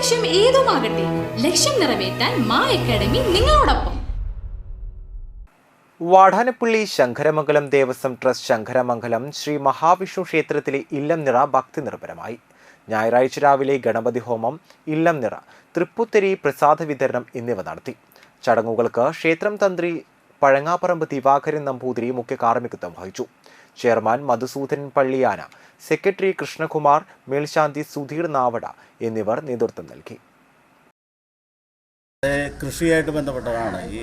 ലക്ഷ്യം ഏതുമാകട്ടെ ലക്ഷ്യം നിറവേറ്റാൻ മാ അക്കാഡമി നിങ്ങളോടൊപ്പം. വാടാനപ്പള്ളി ശങ്കരമംഗലം ദേവസ്വം ട്രസ്റ്റ് ശങ്കരമംഗലം ശ്രീ മഹാവിഷ്ണു ക്ഷേത്രത്തിലെ ഇല്ലം നിറ ഭക്തി നിർഭരമായി. ഞായറാഴ്ച രാവിലെ ഗണപതി ഹോമം ഇല്ലം നിറ തൃപ്പുത്തരി പ്രസാദ വിതരണം എന്നിവ നടത്തി. ചടങ്ങുകൾക്ക് ക്ഷേത്രം തന്ത്രി പഴങ്ങാപ്പറമ്പ് ദിവാകരൻ നമ്പൂതിരി മുഖ്യ കാർമ്മികത്വം വഹിച്ചു. ചെയർമാൻ മധുസൂദൻ പള്ളിയാന സെക്രട്ടറി കൃഷ്ണകുമാർ മേൽശാന്തി സുധീർ നാവട എന്നിവർ നേതൃത്വം നൽകി. കൃഷിയായിട്ട് ബന്ധപ്പെട്ടതാണ് ഈ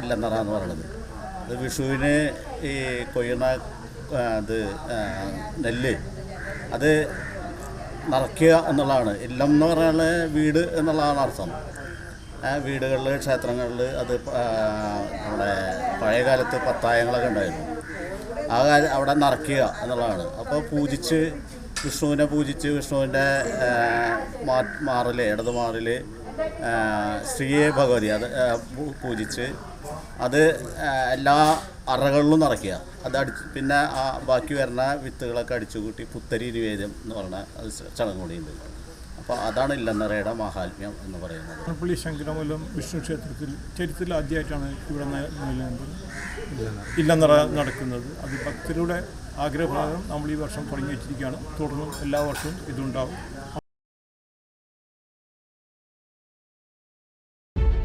ഇല്ലെന്നറ എന്ന് പറയുന്നത്. അത് വിഷുവിന് ഈ കൊയ്യുന്ന അത് നെല്ല് അത് നിറയ്ക്കുക എന്നുള്ളതാണ്. ഇല്ലം എന്ന് പറഞ്ഞാൽ വീട് എന്നുള്ളതാണ് അർത്ഥം. വീടുകളിൽ ക്ഷേത്രങ്ങളിൽ അത് നമ്മുടെ പഴയ കാലത്ത് പത്തായങ്ങളൊക്കെ ഉണ്ടായിരുന്നു. ആ അവിടെ നിറയ്ക്കുക എന്നുള്ളതാണ്. അപ്പോൾ പൂജിച്ച് വിഷ്ണുവിനെ പൂജിച്ച് വിഷ്ണുവിന്റെ മാ മാറിൽ ഇടത് മാറിൽ ശ്രീയെ ഭഗവതി അത് പൂജിച്ച് അത് എല്ലാ അറകളിലും നിറയ്ക്കുക. അത് അടിച്ച് പിന്നെ ആ ബാക്കി വരുന്ന വിത്തുകളൊക്കെ അടിച്ചു കൂട്ടി പുത്തരി നിവേദ്യം എന്ന് പറഞ്ഞ ചടങ്ങ് കൂടിയുണ്ട് അപ്പോൾ അതാണ് ഇല്ലെന്നറയുടെ മഹാത്മ്യം എന്ന് പറയുന്നത്. പുള്ളി ശങ്കരമൂലം വിഷ്ണു ക്ഷേത്രത്തിൽ ചരിത്രത്തിൽ ആദ്യമായിട്ടാണ് ഇവിടെ ഇല്ലെന്നറ നടക്കുന്നത്. അത് ഭക്തരുടെ ആഗ്രഹപ്രകാരം നമ്മൾ ഈ വർഷം തുടങ്ങി വെച്ചിരിക്കുകയാണ്. തുടർന്നും എല്ലാ വർഷവും ഇതുണ്ടാവും.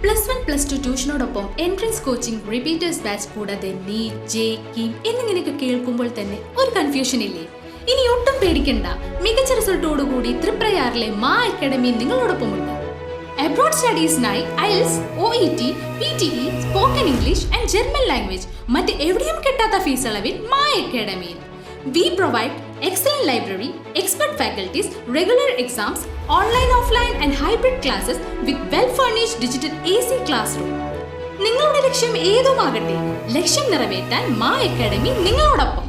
പ്ലസ് വൺ പ്ലസ് ടു ട്യൂഷനോടൊപ്പം എൻട്രൻസ് കോച്ചിംഗ് റിപ്പീറ്റേഴ്സ് ബാച്ച് കൂടാതെ നീറ്റ് ജെ കീം എന്നിങ്ങനെയൊക്കെ കേൾക്കുമ്പോൾ തന്നെ ഒരു കൺഫ്യൂഷൻ ഇല്ലേ ഇനി ഒട്ടും പേടിക്കണ്ട. മികച്ച റിസൾട്ടോടുകൂടി തൃപ്രയാറിലെ മാ അക്കാഡമി നിങ്ങളോടൊപ്പമുണ്ട്. Abroad സ്റ്റഡീസിനായി IELTS O E T P T E spoken English and German language മറ്റ് എവിടെയും കിട്ടാത്ത ഫീസ് അളവിൽ Maa അക്കാഡമിയിൽ. We provide excellent library expert faculties regular exams online offline and hybrid classes with well furnish digital A C classroom നിങ്ങളുടെ ലക്ഷ്യം ഏതുമാകട്ടെ? ലക്ഷ്യം നിറവേറ്റാൻ Maa academy നിങ്ങളോടൊപ്പം.